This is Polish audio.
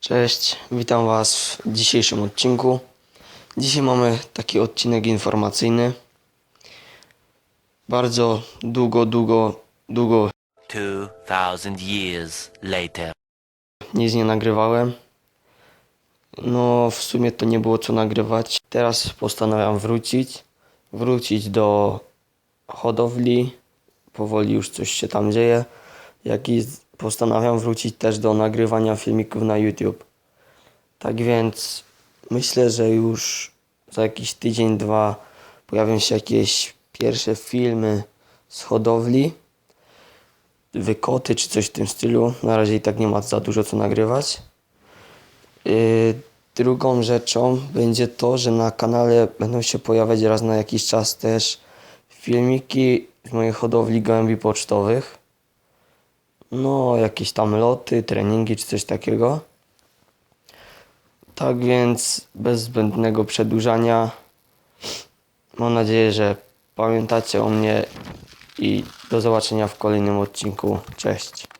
Cześć, witam Was w dzisiejszym odcinku. Dzisiaj mamy taki odcinek informacyjny. Bardzo długo, długo, długo 2000 years later. nic nie nagrywałem. No, w sumie to nie było co nagrywać. Teraz postanawiam wrócić. Wrócić do hodowli. Powoli już coś się tam dzieje. Jak i z- postanawiam wrócić też do nagrywania filmików na YouTube. Tak więc myślę, że już za jakiś tydzień, dwa pojawią się jakieś pierwsze filmy z hodowli wykoty czy coś w tym stylu. Na razie i tak nie ma za dużo co nagrywać. Yy, drugą rzeczą będzie to, że na kanale będą się pojawiać raz na jakiś czas też filmiki z mojej hodowli gołębi pocztowych. No, jakieś tam loty, treningi czy coś takiego. Tak więc bez zbędnego przedłużania mam nadzieję, że pamiętacie o mnie i do zobaczenia w kolejnym odcinku. Cześć.